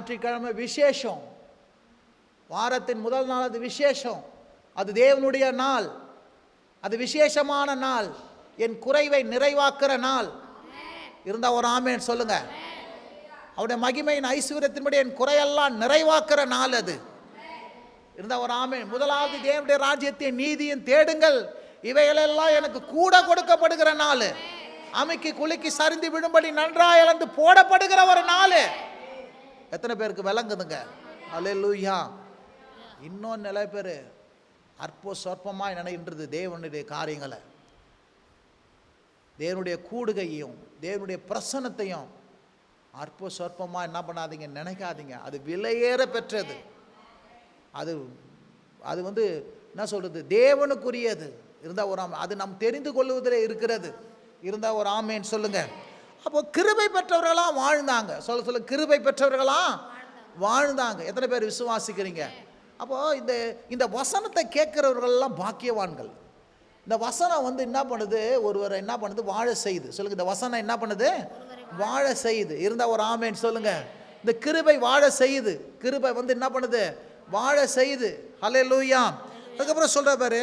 ஞாயிற்றுக்கிழமை விசேஷம். வாரத்தின் முதல் நாள் அது விசேஷம். அது தேவனுடைய நாள். அது விசேஷமான நாள். என் குறைவை நிறைவாக்குற நாள். இருந்தால் ஒரு ஆமேன் சொல்லுங்க. அவருடைய மகிமையின் ஐஸ்வர்யத்தின்படி என் குறையெல்லாம் நிறைவாக்குற நாள் அது. இருந்தால் ஒரு ஆமேன். முதலாவது தேவனுடைய ராஜ்யத்தின் நீதியின் தேடுங்கள். இவைகளெல்லாம் எனக்கு கூட கொடுக்கப்படுகிற நாள். அமைக்கு குலுக்கி சரிந்து விடும்படி நன்றாய் இழந்து போடப்படுகிற ஒரு நாள். எத்தனை பேருக்கு விளங்குதுங்க? அலே லூயா இன்னொன்று நிலை பேர் அற்ப சொற்பமாக நினைக்கின்றது தேவனுடைய காரியங்களை. தேவனுடைய கூடுகையும் தேவனுடைய பிரசன்னத்தையும் அற்ப சொற்பமாக என்ன பண்ணாதீங்க நினைக்காதீங்க. அது விலையேற பெற்றது. அது அது வந்து என்ன சொல்கிறது தேவனுக்குரியது. இருந்தால் ஒரு ஆமை அது நம் தெரிந்து கொள்வதில் இருக்கிறது. இருந்தால் ஒரு ஆமேன்னு சொல்லுங்கள் அப்போ கிருபை பெற்றவர்களாம் வாழ்ந்தாங்க. சொல்ல சொல்ல கிருபை பெற்றவர்களாம் வாழ்ந்தாங்க. எத்தனை பேர் விசுவாசிக்கிறீங்க? அப்போது இந்த இந்த வசனத்தை கேட்குறவர்கள்லாம் பாக்கியவான்கள். இந்த வசனம் வந்து என்ன பண்ணுது? ஒருவரை என்ன பண்ணுது? வாழ செய்யுது சொல்லுங்க இந்த வசனம் என்ன பண்ணுது? வாழ செய்யுது இருந்தா ஒரு ஆமேன்னு சொல்லுங்க. இந்த கிருபை வாழ செய்யுது கிருபை வந்து என்ன பண்ணுது? வாழ செய்யுது ஹலே லூயா அதுக்கப்புறம் சொல்ற பாரு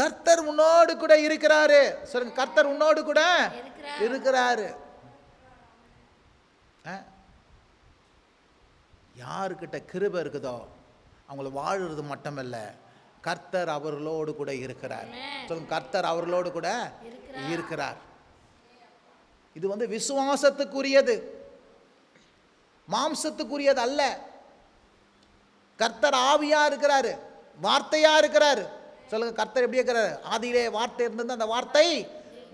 கர்த்தர் உன்னோடு கூட இருக்கிறாரு. சொல்லுங்க கர்த்தர் உன்னோடு கூட இருக்கிறாரு? யாருக்கிட்ட கிருபை இருக்குதோ அவங்கள வாழுறது மட்டுமல்ல கர்த்தர் அவர்களோடு கூட இருக்கிறார். சொல்லுங்க கர்த்தர் அவர்களோடு கூட இருக்கிறார். இது வந்து விசுவாசத்துக்குரியது. மாம்சத்துக்குரியது அல்ல. கர்த்தர் ஆவியா இருக்கிறாரு வார்த்தையா இருக்கிறாரு. சொல்லுங்க கர்த்தர் எப்படி இருக்கிறாரு? ஆதியிலே வார்த்தை இருந்தது அந்த வார்த்தை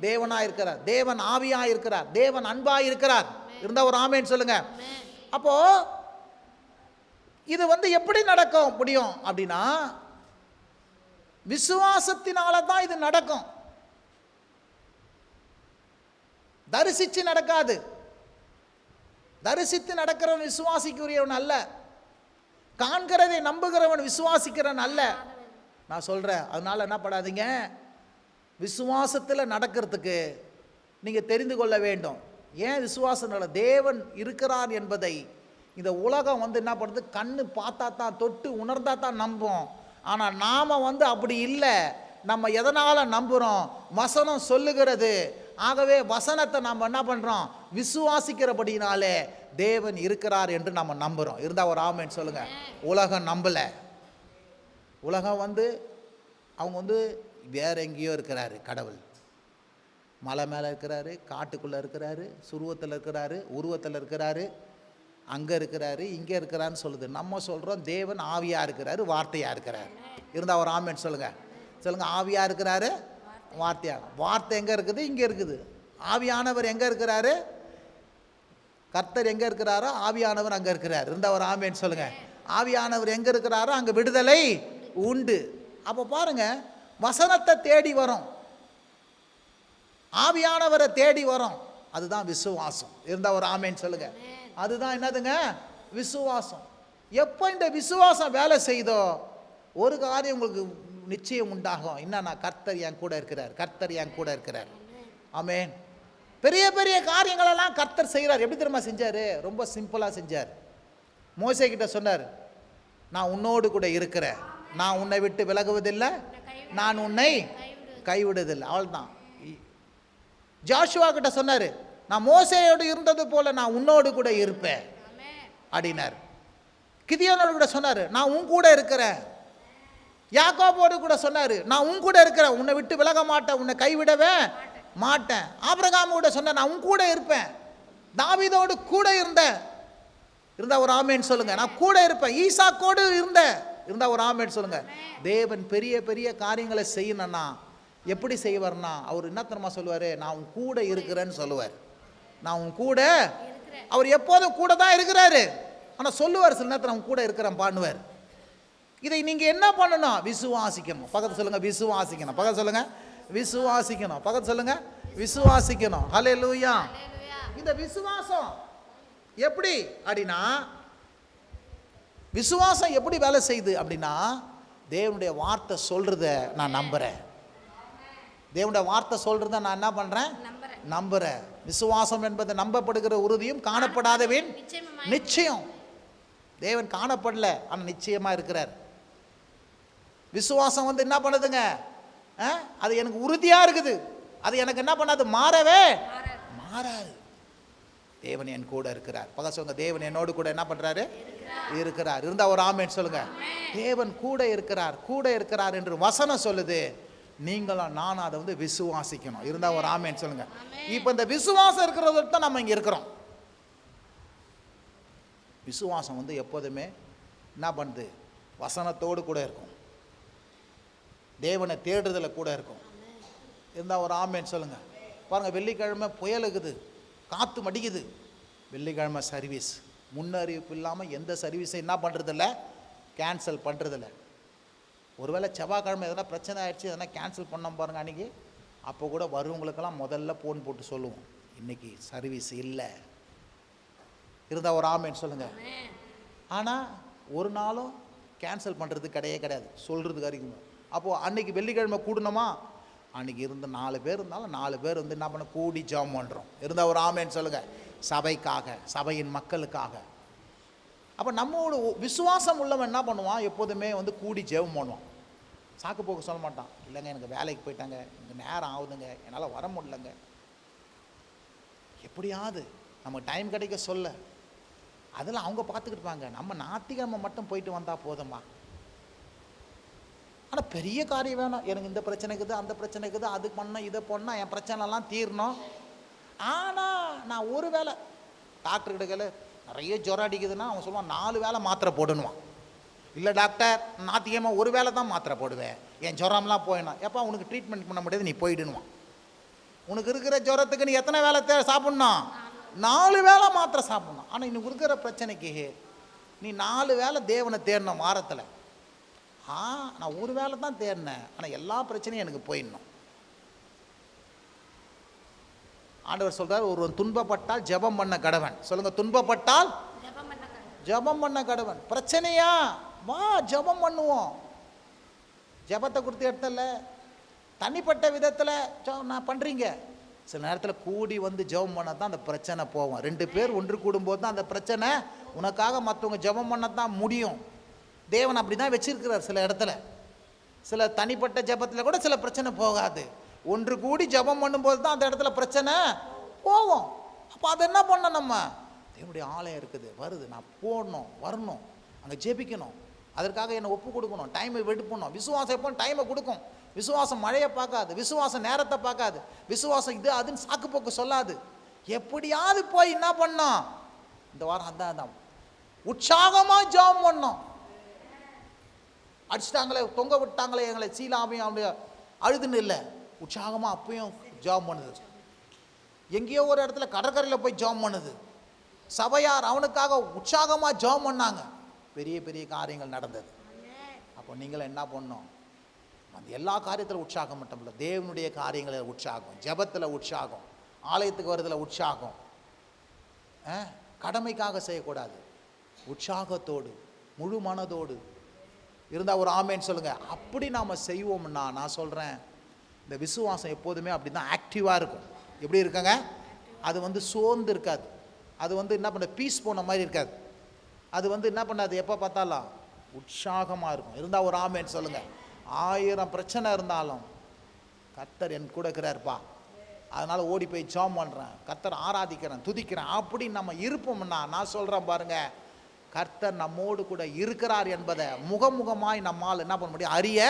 தேவனா இருக்கிறார் தேவன் ஆவியா இருக்கிறார் தேவன் அன்பா இருக்கிறார். இருந்தா ஒரு ஆமேன்னு சொல்லுங்க. அப்போ இது வந்து எப்படி நடக்கும் முடியும் அப்படின்னா விசுவாசத்தினால தான் இது நடக்கும். தரிசிச்சு நடக்காது. தரிசித்து நடக்கிறவன் விசுவாசிக்குரியவன் அல்ல. காண்கிறதை நம்புகிறவன் விசுவாசிக்கிறவன் அல்ல. நான் சொல்றேன். அதனால என்ன படாதீங்க விசுவாசத்தில் நடக்கிறதுக்கு நீங்கள் தெரிந்து கொள்ள வேண்டும். ஏன் விசுவாசம் இல்லை தேவன் இருக்கிறார் என்பதை? இந்த உலகம் வந்து என்ன பண்ணுது? கண்ணு பார்த்தா தான் தொட்டு உணர்ந்தா தான் நம்பும். ஆனால் நாம் வந்து அப்படி இல்லை. நம்ம எதனால் நம்புகிறோம் வசனம் சொல்லுகிறது. ஆகவே வசனத்தை நம்ம என்ன பண்ணுறோம் விசுவாசிக்கிறபடினாலே தேவன் இருக்கிறார் என்று நம்ம நம்புகிறோம் இருந்தால் ஒரு ஆமேன்னு சொல்லுங்கள் உலகம் நம்பலை. உலகம் வந்து அவங்க வந்து வேற எங்கேயோ இருக்கிறாரு கடவுள். மலை மேலே இருக்கிறாரு காட்டுக்குள்ளே இருக்கிறாரு சுருவத்தில் இருக்கிறாரு உருவத்தில் இருக்கிறாரு அங்கே இருக்கிறாரு இங்கே இருக்கிறான்னு சொல்லுது. நம்ம சொல்கிறோம் தேவன் ஆவியாக இருக்கிறாரு வார்த்தையாக இருக்கிறார். இருந்தால் ஒரு ஆமேன் சொல்லுங்கள் சொல்லுங்கள் ஆவியாக இருக்கிறாரு வார்த்தையாக வார்த்தை எங்கே இருக்குது? இங்கே இருக்குது. ஆவியானவர் எங்கே இருக்கிறாரு? கர்த்தர் எங்கே இருக்கிறாரோ ஆவியானவர் அங்கே இருக்கிறார். இருந்தால் ஒரு ஆமேன் சொல்லுங்கள் ஆவியானவர் எங்கே இருக்கிறாரோ அங்கே விடுதலை உண்டு. அப்போ பாருங்கள் வசனத்தை தேடி வரும். ஆவியானவரை தேடி வரும். அதுதான் விசுவாசம். இருந்தால் ஒரு ஆமேன்னு சொல்லுங்க. அதுதான் என்னதுங்க? விசுவாசம். எப்போ இந்த விசுவாசம் வேலை செய்தோ ஒரு காரியம் உங்களுக்கு நிச்சயம் உண்டாகும். என்னன்னா கர்த்தர் என் கூட இருக்கிறார். கர்த்தர் என் கூட இருக்கிறார். ஆமேன். பெரிய பெரிய காரியங்களெல்லாம் கர்த்தர் செய்கிறார். எப்படி தெரியுமா செஞ்சார்? ரொம்ப சிம்பிளாக செஞ்சார். மோசை கிட்ட சொன்னார் நான் உன்னோடு கூட இருக்கிறேன். நான் உன்னை விட்டு விலகுவதில்லை. நான் உன்னை கைவிடுவதில்லை. அவள்தான் ஜாஷுவா கிட்ட சொன்னார் நான் மோசையோடு இருந்தது போல நான் உன்னோடு கூட இருப்பேன். அப்படின்னார். கிதியோனோடு கூட சொன்னார் நான் உன் கூட இருக்கிறேன். யாக்கோபோடு கூட சொன்னார் நான் உன் கூட இருக்கிறேன். உன்னை விட்டு விலக மாட்டேன். உன்னை கைவிடவே மாட்டேன். ஆபிரகாமு கூட சொன்னேன் நான் உன் கூட இருப்பேன். தாவீதோடு கூட இருந்தேன். இருந்தா ஒரு ஆமேன்னு சொல்லுங்க நான் கூட இருப்பேன். ஈசாக்கோடு இருந்தேன். இருந்தா ஒரு ஆமேன்னு சொல்லுங்க தேவன் பெரிய பெரிய காரியங்களை செய்யணும்னா எப்படி செய்வார்னா அவர் என்ன தெரியுமா சொல்லுவார்? நான் உன் கூட இருக்கிறேன்னு சொல்லுவார். நான் உன் கூட அவர் எப்போதும் கூட தான் இருக்கிறாரு. ஆனால் சொல்லுவார் சில நேரத்தில் அவன் கூட இருக்கிறேன் பாடுவார் இதை நீங்க என்ன பண்ணணும்? விசுவாசிக்கணும். பக்கத்து சொல்லுங்க விசுவாசிக்கணும். பக்கத்து சொல்லுங்க விசுவாசிக்கணும். பக்கத்து சொல்லுங்க விசுவாசிக்கணும். ஹலே லூயா இந்த விசுவாசம் எப்படி? அப்படின்னா விசுவாசம் எப்படி வேலை செய்யுது அப்படின்னா தேவனுடைய வார்த்தை சொல்றத நான் நம்புறேன். தேவனுடைய வார்த்தை சொல்றத நான் என்ன பண்றேன்? நம்புறேன். நம்புறேன். விசுவாசம் என்பது நம்பப்படுகிற உறுதியும் காணப்படாதவின் நிச்சயம். தேவன் காணப்படல ஆனால் நிச்சயமாக இருக்கிறார். விசுவாசம் வந்து என்ன பண்ணுதுங்க? அது எனக்கு உறுதியாக இருக்குது. அது எனக்கு என்ன பண்ணாது? மாறவே மாறாது. தேவன் என் கூட இருக்கிறார். பக சொல்லுங்க தேவன் என்னோடு கூட என்ன பண்றாரு? இருக்கிறார். இருந்தா ஒரு ஆமேன் சொல்லுங்க. தேவன் கூட இருக்கிறார். கூட இருக்கிறார் என்று வசனம் சொல்லுது. நீங்களும் நானும் அதை வந்து விசுவாசிக்கணும். இருந்தா ஒரு ஆமேன் சொல்லுங்க. இப்போ இந்த விசுவாசம் இருக்கிறது தான் நம்ம இங்க இருக்கிறோம். விசுவாசம் வந்து எப்போதுமே என்ன பண்ணுது? வசனத்தோடு கூட இருக்கும். தேவனை தேடுறதுல கூட இருக்கும். இருந்தால் ஒரு ஆமேன்னு சொல்லுங்க. பாருங்க வெள்ளிக்கிழமை புயல் இருக்குது காற்று மடிக்குது. வெள்ளிக்கிழமை சர்வீஸ் முன்னறிவிப்பு இல்லாமல் எந்த சர்வீஸும் என்ன பண்ணுறதில்ல கேன்சல் பண்ணுறதில்ல ஒருவேளை செவ்வாய்க்கிழமை எதனா பிரச்சனை ஆகிடுச்சு எதனா கேன்சல் பண்ணோம் பாருங்க அன்றைக்கி அப்போ கூட வருவங்களுக்கெல்லாம் முதல்ல ஃபோன் போட்டு சொல்லுவோம். இன்னைக்கு சர்வீஸ் இல்லை. இருந்தால் ஒரு ஆமேன்னு சொல்லுங்கள் ஆனால் ஒரு நாளும் கேன்சல் பண்ணுறது கிடையவே கிடையாது. சொல்கிறதுக்கு அறிவுங்க அப்போது அன்றைக்கி வெள்ளிக்கிழமை கூடணுமா? அன்றைக்கி இருந்த நாலு பேர் இருந்தாலும் நாலு பேர் வந்து என்ன பண்ண கூடி ஜாம் பண்ணுறோம் இருந்தால் ஒரு ஆமேன்னு சொல்லுங்கள் சபைக்காக சபையின் மக்களுக்காக. அப்போ நம்மளோட விசுவாசம் உள்ளவன் என்ன பண்ணுவான்? எப்போதுமே வந்து கூடி ஜெபம் பண்ணுவான். சாக்கு போக்கு சொல்ல மாட்டான். இல்லைங்க எனக்கு வேலைக்கு போயிட்டாங்க. இந்த நேரம் ஆகுதுங்க. என்னால் வர முடியலங்க. எப்படியாவது நம்ம டைம் கிடைக்க சொல்ல. அதெல்லாம் அவங்க பார்த்துக்கிட்டுப்பாங்க நம்ம ஞாத்திக்கிழமை மட்டும் போயிட்டு வந்தால் போதுமா? ஆனால் பெரிய காரியம் வேணும். எனக்கு இந்த பிரச்சனை இருக்குது அந்த பிரச்சனை இருக்குது அது பண்ணோம் இதை பண்ணால் என் பிரச்சனைலாம் தீரணும். ஆனால் நான் ஒரு வேளை டாக்டர் கிட்ட நிறைய ஜுரம் அடிக்குதுன்னா அவன் சொல்லுவான் நாலு வேளை மாத்திரை போடணுவான் இல்லை டாக்டர் ஞாத்திக்கிழமை ஒரு வேளை தான் மாத்திரை போடுவேன். என் ஜுரம்லாம் போயிடும். எப்போ உனக்கு ட்ரீட்மெண்ட் பண்ண முடியாது நீ போயிடுனுவான் உனக்கு இருக்கிற ஜுரத்துக்கு நீ எத்தனை வேளை தே சாப்பிட்ணும்? நாலு வேளை மாத்திரை சாப்பிட்ணும். ஆனால் இன்னும் இருக்கிற பிரச்சனைக்கு நீ நாலு வேளை தேவனை தேடணும் வாரத்தில். ஆ நான் ஒரு வேளை தான் தேடினேன். ஆனால் எல்லா பிரச்சனையும் எனக்கு போயிடணும். ஆண்டவர் சொல்றார் ஒருவன் துன்பப்பட்டால் ஜெபம் பண்ண கடவன். சொல்லுங்க துன்பப்பட்டால் ஜெபம் பண்ண கடவன். பிரச்சனையா? வா ஜெபம் பண்ணுவோம். ஜெபத்தை கொடுத்து இடத்துல தனிப்பட்ட விதத்தில் நான் பண்ணுறீங்க சில நேரத்தில் கூடி வந்து ஜெபம் பண்ண தான் அந்த பிரச்சனை போவோம் ரெண்டு பேர் ஒன்று கூடும்போது தான் அந்த பிரச்சனை உனக்காக மற்றவங்க ஜெபம் பண்ண தான் முடியும். தேவன் அப்படி தான் வச்சிருக்கிறார் சில இடத்துல. சில தனிப்பட்ட ஜெபத்தில் கூட சில பிரச்சனை போகாது. ஒன்று கூடி ஜெபம் பண்ணும்போது தான் அந்த இடத்துல பிரச்சனை போவோம் அப்போ அதை என்ன பண்ணணும் நம்ம? தேவனுடைய ஆலயம் இருக்குது. வருது. நான் போடணும் வரணும். அங்கே ஜெபிக்கணும். அதற்காக என்னை ஒப்பு கொடுக்கணும். டைமை வெடுப்பணும். விசுவாசம் எப்போ டைமை கொடுக்கும். விசுவாசம் மழையை பார்க்காது. விசுவாசம் நேரத்தை பார்க்காது. விசுவாசம் இது அதுன்னு சாக்கு போக்கு சொல்லாது. எப்படியாவது போய் என்ன பண்ணோம் இந்த வாரம் அதான் தான் உற்சாகமாக ஜெபம் பண்ணோம் அடிச்சிட்டாங்களே தொங்க விட்டாங்களே எங்களை சீலாமையும் அவனுடைய அழுதுன்னு இல்லை. உற்சாகமாக அப்பயும் ஜாம் பண்ணுது. எங்கேயோ ஒரு இடத்துல கடற்கரையில் போய் ஜாம் பண்ணுது. சபையார் அவனுக்காக உற்சாகமாக ஜாம் பண்ணாங்க. பெரிய பெரிய காரியங்கள் நடந்தது. அப்போ நீங்கள் என்ன பண்ணணும்? அந்த எல்லா காரியத்தில் உற்சாகம் மட்டும் இல்லை. தேவனுடைய காரியங்களில் உற்சாகம் ஜெபத்தில் உற்சாகம் ஆலயத்துக்கு வரதில் உற்சாகம். ஆ, கடமைக்காக செய்யக்கூடாது. உற்சாகத்தோடு முழு மனதோடு இருந்தால் ஒரு ஆமேன்னு சொல்லுங்கள் அப்படி நாம் செய்வோம்னா நான் சொல்கிறேன் இந்த விசுவாசம் எப்போதுமே அப்படி தான் ஆக்டிவாக இருக்கும். எப்படி இருக்குங்க? அது வந்து சோர்ந்து இருக்காது. அது வந்து என்ன பண்ண பீஸ் போன மாதிரி இருக்காது. அது வந்து என்ன பண்ணாது? எப்போ பார்த்தாலும் உற்சாகமாக இருக்கும். இருந்தால் ஒரு ஆமேன்னு சொல்லுங்கள் ஆயிரம் பிரச்சனை இருந்தாலும் கர்த்தர் என் கூட இருக்கிறார்ப்பா. அதனால் ஓடி போய் ஜாம் பண்ணுறேன் கர்த்தர் ஆராதிக்கிறேன் துதிக்கிறேன். அப்படி நம்ம இருப்போம்னா நான் சொல்கிறேன் பாருங்கள் கர்த்தர் நம்மோடு கூட இருக்கிறார் என்பதை முகமுகமாய் நம்மால் என்ன பண்ண முடியும்? அறிய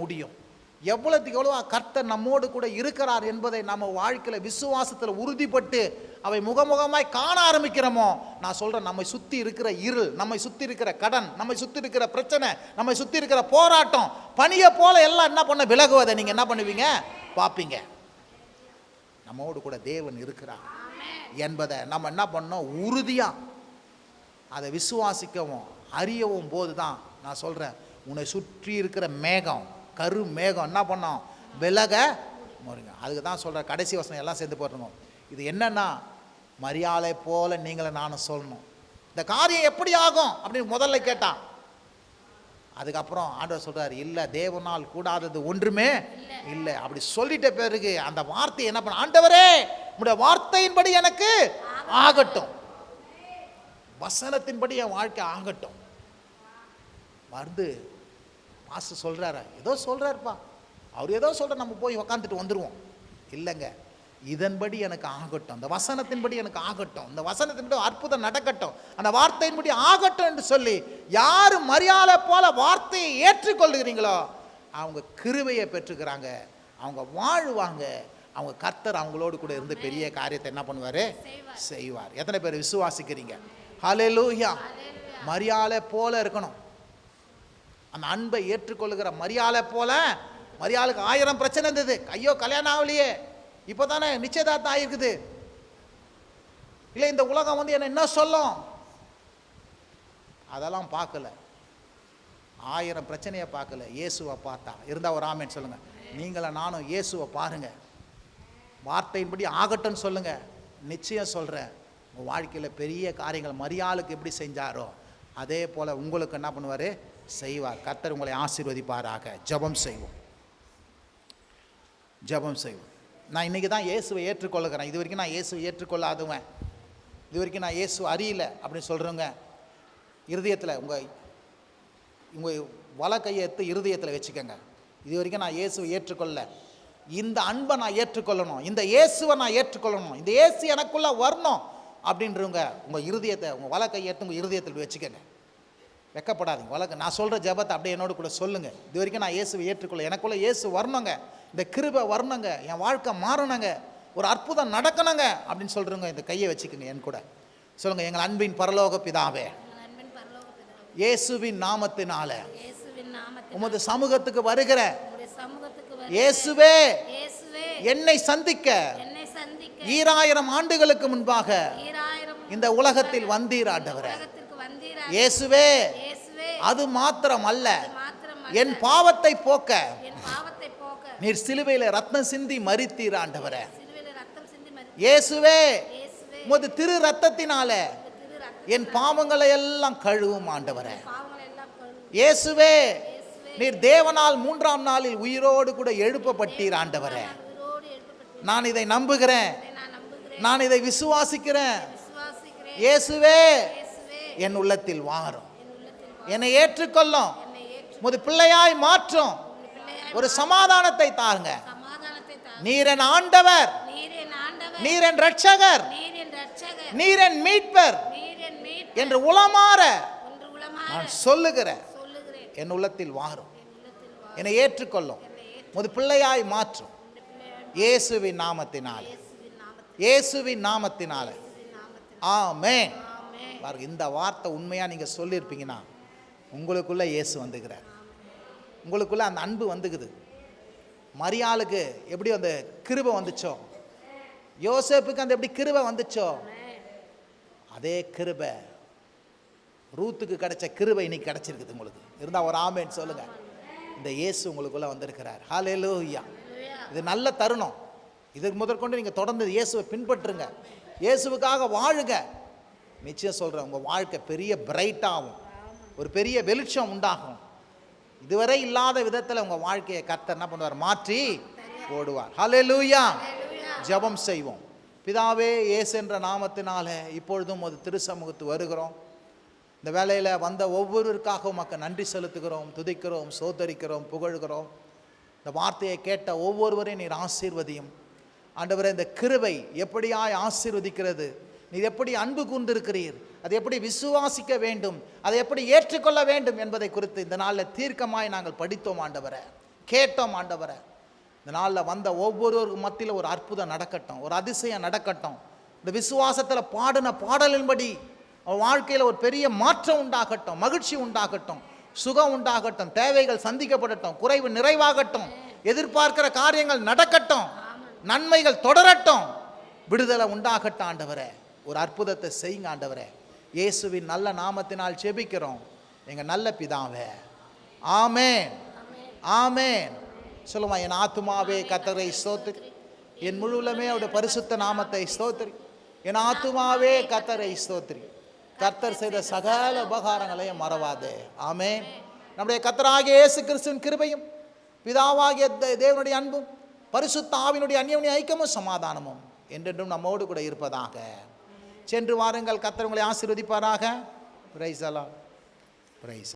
முடியும். எவ்வளோத்துக்கு எவ்வளோ கர்த்தர் நம்மோடு கூட இருக்கிறார் என்பதை நம்ம வாழ்க்கையில் விசுவாசத்தில் உறுதிப்பட்டு அவை முகமுகமாய் காண ஆரம்பிக்கிறோமோ? நான் சொல்கிறேன் நம்மை சுற்றி இருக்கிற இருள் நம்மை சுற்றி இருக்கிற கடன் நம்மை சுற்றி இருக்கிற பிரச்சனை நம்மை சுற்றி இருக்கிற போராட்டம் பணியை போல எல்லாம் என்ன பண்ண? விலகுவதை நீங்கள் என்ன பண்ணுவீங்க? பார்ப்பீங்க. நம்மோடு கூட தேவன் இருக்கிறார் என்பதை நம்ம என்ன பண்ணோம்? உறுதியாக அதை விசுவாசிக்கவும் அறியவும் போது தான் நான் சொல்கிறேன் உன்னை சுற்றி இருக்கிற மேகம் கரு மேகம் என்ன பண்ணோம்? விலக முருங்க அதுக்கு தான் சொல்கிறேன் கடைசி வசனம் எல்லாம் சேர்ந்து போட்டுருங்க. இது என்னென்னா மரியாதை போல நீங்களும் நானும் சொல்லணும். இந்த காரியம் எப்படி ஆகும்? அப்படின்னு முதல்ல கேட்டான். அதுக்கப்புறம் ஆண்டவர் சொல்றாரு இல்லை தேவனால் கூடாதது ஒன்றுமே இல்லை. அப்படி சொல்லிட்ட பிறகு அந்த வார்த்தை என்ன பண்ண ஆண்டவரே உடைய வார்த்தையின்படி எனக்கு ஆகட்டும். வசனத்தின்படி என் வாழ்க்கை ஆகட்டும். வந்து மாஸ்டர் சொல்கிறாரு ஏதோ சொல்கிறாருப்பா அவர் ஏதோ சொல்கிற நம்ம போய் உக்காந்துட்டு வந்துடுவோம் இல்லைங்க. இதன்படி எனக்கு ஆகட்டும். அந்த வசனத்தின்படி எனக்கு ஆகட்டும். இந்த வசனத்தின்படி அற்புதம் நடக்கட்டும். அந்த வார்த்தையின்படி ஆகட்டும் என்று சொல்லி யார் மரியாதை போல வார்த்தையை ஏற்றுக்கொள்ளுகிறீங்களோ அவங்க கிருபையை பெற்றுக்கிறாங்க. அவங்க வாழ்வாங்க. அவங்க கர்த்தர் அவங்களோடு கூட இருந்து பெரிய காரியத்தை என்ன பண்ணுவார்? செய்வார். எத்தனை பேர் விசுவாசிக்கிறீங்க? ஹalleluya மரியாதை போல இருக்கணும். அந்த அன்பை ஏற்றுக்கொள்ளுகிற மரியாதை போல மரியாளுக்கு ஆயிரம் பிரச்சனை இருந்தது. ஐயோ கல்யாணம் ஆகலையே. இப்போ தானே நிச்சயதார்த்தம் ஆகிருக்குது இல்லை இந்த உலகம் வந்து என்ன என்ன சொல்லும்? அதெல்லாம் பார்க்கல. ஆயிரம் பிரச்சனையை பார்க்கல. இயேசுவை பார்த்தா. இருந்தால் ஒரு ஆமேன்னு சொல்லுங்கள் நீங்கள நானும் இயேசுவை பாருங்கள் வார்த்தையின்படி ஆகட்டும்னு சொல்லுங்கள் நிச்சயம் சொல்கிறேன் உங்கள் வாழ்க்கையில் பெரிய காரியங்கள் மரியாளுக்கு எப்படி செஞ்சாரோ அதே போல் உங்களுக்கு என்ன பண்ணுவார்? செய்வார். கர்த்தர் உங்களை ஆசீர்வதிப்பாராக. ஜெபம் செய்வோம். ஜெபம் செய்வோம். நான் இன்றைக்கி தான் இயேசுவை ஏற்றுக்கொள்ளுகிறேன். இது வரைக்கும் நான் இயேசுவை ஏற்றுக்கொள்ளாதவன். இது வரைக்கும் நான் இயேசு அறியல அப்படின்னு சொல்கிறவங்க இருதயத்தில் உங்கள் உங்கள் வல கையை எடுத்து இருதயத்தில் வச்சுக்கோங்க. இது வரைக்கும் நான் இயேசுவை ஏற்றுக்கொள்ள இந்த அன்பை நான் ஏற்றுக்கொள்ளணும். இந்த இயேசுவை நான் ஏற்றுக்கொள்ளணும். இந்த இயேசு எனக்குள்ளே வரணும் அப்படின்றவங்க உங்கள் இருதயத்தை உங்கள் வல கையை உங்கள் இருதயத்தில் வச்சுக்கோங்க. வெக்கப்படாதீங்க. வழக்கு நான் சொல்கிற ஜெபத்தை அப்படியே என்னோட கூட சொல்லுங்கள் இது வரைக்கும் நான் இயேசுவை ஏற்றுக்கொள்ள எனக்குள்ளே இயேசு வரணுங்க. இந்த கிருபை வரணுங்க என் வாழ்க்கை மாறணுங்க ஒரு அற்புதம் நடக்கணுங்க அப்படின்னு சொல்கிறவங்க இந்த கையை வச்சுக்கோங்க என் கூட. சொல்லுங்கள் எங்கள் அன்பின் பரலோக பிதாவே. இயேசுவின் நாமத்தினால. உமது சமூகத்துக்கு வருகிற இயேசுவே என்னை சந்திக்க ஈராயிரம் ஆண்டுகளுக்கு முன்பாக இந்த உலகத்தில் வந்தீர் ஆண்டவர. இயேசுவே அது மாத்திரம் அல்ல என் பாவத்தை போக்க நீர் சிலுவையில ரத்னம் சிந்தி மறித்தீர் ஆண்டவரே. இயேசுவே உமது திரு ரத்தத்தினால என் பாவங்களை எல்லாம் கழுவும் ஆண்டவரே. இயேசுவே நீர் தேவனால் மூன்றாம் நாளில் உயிரோடு கூட எழுப்பப்பட்டீர் ஆண்டவரே. நான் இதை நம்புகிறேன். நான் இதை விசுவாசிக்கிறேன். இயேசுவே என் உள்ளத்தில் வாரும். என்னை ஏற்றுக்கொள்ளும். உமது பிள்ளையாய் மாற்றும். ஒரு சமாதானத்தை தாருங்க. சமாதானத்தை தாரும் நீர் என் ஆண்டவர். நீர் என் ஆண்டவர். நீர் என் ரட்சகர் நீர் என் ரட்சகர் நீர் என் மீட்பர். என்று உளமாற. நான் சொல்லுகிறேன். என் உள்ளத்தில் வாரும். என்னை ஏற்றுக்கொள்ளும். உமது பிள்ளையாய் மாற்றும். இயேசுவின் நாமத்தினால. இயேசுவின் நாமத்தினால. ஆமென். பாருங்க இந்த வார்த்தை உண்மையாக நீங்கள் சொல்லியிருப்பீங்கன்னா உங்களுக்குள்ளே இயேசு வந்துக்கிறார் உங்களுக்குள்ளே அந்த அன்பு வந்துக்குது. மரியாளுக்கு எப்படி அந்த கிருபை வந்துச்சோ? யோசேப்புக்கு அந்த எப்படி கிருபை வந்துச்சோ? அதே கிருபை. ரூத்துக்கு கிடைச்ச கிருபை இன்னைக்கு கிடைச்சிருக்குது உங்களுக்கு. இருந்தால் ஒரு ஆமேன்னு சொல்லுங்கள் இந்த இயேசு உங்களுக்குள்ளே வந்திருக்கிறார். ஹalleluya. இது நல்ல தருணம். இதுக்கு முதற்கொண்டு நீங்கள் தொடர்ந்து இயேசுவை பின்பற்றுங்க. இயேசுவுக்காக வாழுங்க. நிச்சயம் சொல்கிறேன் உங்கள் வாழ்க்கை பெரிய பிரைட்டாகும் ஒரு பெரிய வெளிச்சம் உண்டாகும். இதுவரை இல்லாத விதத்தில் உங்கள் வாழ்க்கையை கர்த்தர் என்ன பண்ணுவார்? மாற்றி போடுவார். ஹalleluya ஜெபம் செய்வோம். பிதாவே இயேசு என்ற நாமத்தினால இப்பொழுதும் ஒரு திருசமூகத்து வருகிறோம். இந்த வேலையில் வந்த ஒவ்வொருவருக்காக உமக்கு நன்றி செலுத்துகிறோம் துதிக்கிறோம் சோதரிக்கிறோம் புகழ்கிறோம். இந்த வார்த்தையை கேட்ட ஒவ்வொருவரையும் நீர் ஆசீர்வதியும். ஆண்டவரே இந்த கிருபை எப்படியாய் ஆசீர்வதிக்கிறது? நீர் எப்படி அன்பு கூர்ந்திருக்கிறீர்? அது எப்படி விசுவாசிக்க வேண்டும் அதை எப்படி ஏற்றுக்கொள்ள வேண்டும் என்பதை குறித்து இந்த நாளில் தீர்க்கமாய் நாங்கள் படித்தோம் ஆண்டவரை. கேட்டோம் ஆண்டவரை. இந்த நாளில் வந்த ஒவ்வொரு மத்தியில் ஒரு அற்புதம் நடக்கட்டும் ஒரு அதிசயம் நடக்கட்டும். இந்த விசுவாசத்தில் பாடின பாடலின்படி அவன் வாழ்க்கையில் ஒரு பெரிய மாற்றம் உண்டாகட்டும் மகிழ்ச்சி உண்டாகட்டும் சுகம் உண்டாகட்டும் தேவைகள் சந்திக்கப்படட்டும் குறைவு நிறைவாகட்டும் எதிர்பார்க்கிற காரியங்கள் நடக்கட்டும் நன்மைகள் தொடரட்டும் விடுதலை உண்டாகட்டும் ஆண்டவரே. ஒரு அற்புதத்தை செய்யுங்க ஆண்டவரே. இயேசுவின் நல்ல நாமத்தினால் செபிக்கிறோம். எங்கள் நல்ல பிதாவே. ஆமேன். ஆமேன். சொல்லுமா என் ஆத்துமாவே கத்தரை ஸ்தோத்திரி. என் முழுவலுமே அவருடைய பரிசுத்த நாமத்தை ஸ்தோத்திரி. என் ஆத்துமாவே கத்தரை ஸ்தோத்திரி. கர்த்தர் செய்த சகல உபகாரங்களையும் மறவாதே. ஆமே நம்முடைய கத்தராகிய இயேசு கிறிஸ்துவின் கிருபையும் பிதாவாகிய தே- தேவனுடைய அன்பும் பரிசுத்த ஆவினுடைய அந்நியனுடைய ஐக்கியமும் சமாதானமும் என்றென்றும் நம்மோடு கூட இருப்பதாக. சென்று வாருங்கள் கத்தர் உங்களை ஆசீர்வதிப்பாராக. பிரைஸ் அலா பிரைஸ்